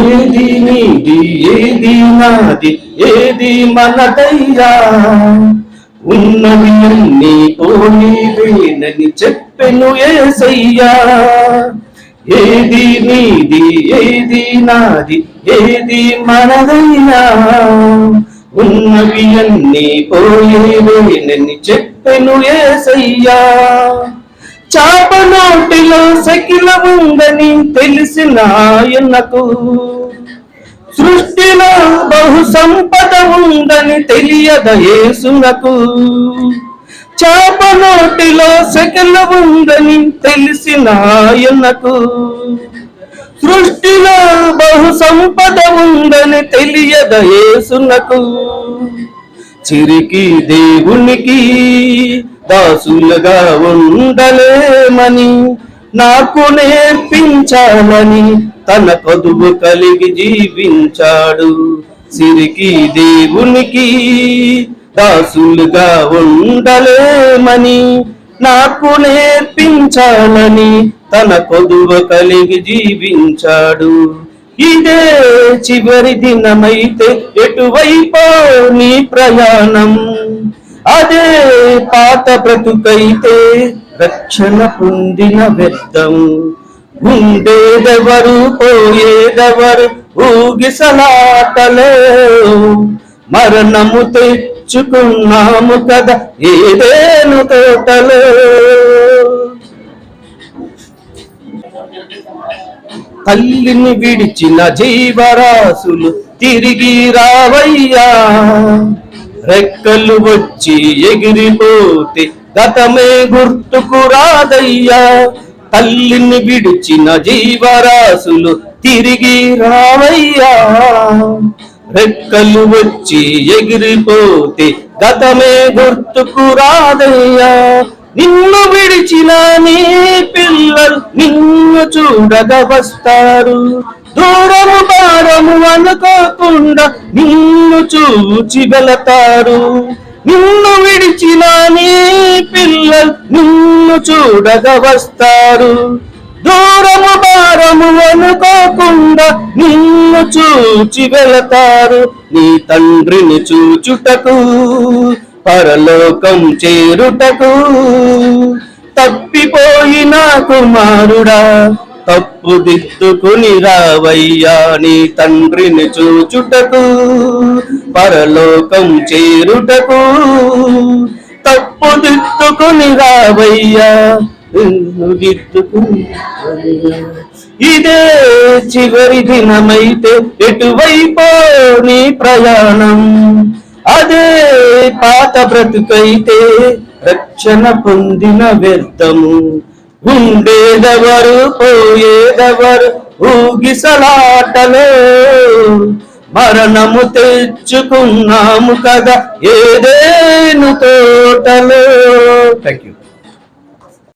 ఏది నీది ఏది నాది ఏది మనదయ్యా ఉన్నది అన్ని పోనీవేనని చెప్పెను ఏసయ్యా. ఏది నీది ఏది నాది ఏది మనదయ్యా ఉన్నవి అన్ని పోయేవేనని చెప్పెను ఏసయ్యా. చాప నోటిలో సకిల ఉందని తెలిసిన ఆయనకు. సృష్టిలో బహు సంపద ఉందని తెలియద యేసునకు. చాప నోటిలో సకల ఉందని తెలిసిన ఆయనకు. సృష్టిలో బహు సంపద ఉందని తెలియద యేసునకు. చిరికి దేవునికి దాసులుగా ఉండలేమని నాకు నేర్పించాలని తన కదువు కలిగి జీవించాడు. సిరికి దేవునికి దాసులుగా ఉండలేమని నాకు నేర్పించాలని తన కొదువ కలిగి జీవించాడు. ఇదే చివరి దినమైతే ఎటువైపో నీ ప్రయాణం. అదే పాత బ్రతుకైతే రక్షణ పొందిన వ్యర్థం. ఉండేదెవరు పోయేదెవరు ఊగిసలాటలో మరణము తెచ్చుకున్నాము కదా ఏదేను తోటలో? తల్లిని విడిచిన జీవరాశులు తిరిగి రావయ్యా. రెక్కలు వచ్చి ఎగిరిపోతే గతమే గుర్తుకు రాదయ్యా. తల్లిని విడిచిన జీవరాశులు తిరిగి రావయ్యా. రెక్కలు వచ్చి ఎగిరిపోతే గతమే గుర్తుకు రాదయ్యా. నిన్ను విడిచిన నీ ఎవరు నిన్ను చూడగా వస్తారు. దూరము భారము అనుకోకుండా నిన్ను చూచి వెళతారు. నిన్ను విడిచిన నీ పిల్లలు నిన్ను చూడగా వస్తారు. దూరము భారము అనుకోకుండా నిన్ను చూచి వెళతారు. నీ తండ్రిని చూచుటకు పరలోకం చేరుటకు. తప్పిపోయిన కుమారుడా తప్పు దిద్దుకుని రావయ్యా నీ తండ్రిని చూచుటకు పరలోకం చేరుటకు. తప్పు దిద్దుకుని రావయ్యా దిద్దుకుని ఇదే చివరి దినమైతే ఎటువైపో నీ ప్రయాణం. అదే పాత బ్రతుకైతే రక్షణ పొందిన వ్యర్థము. ఉండేదెవరు పోయేదెవరు ఊగిసలాటలో మరణము తెచ్చుకున్నాము కదా ఏదేను తోటలో. Thank you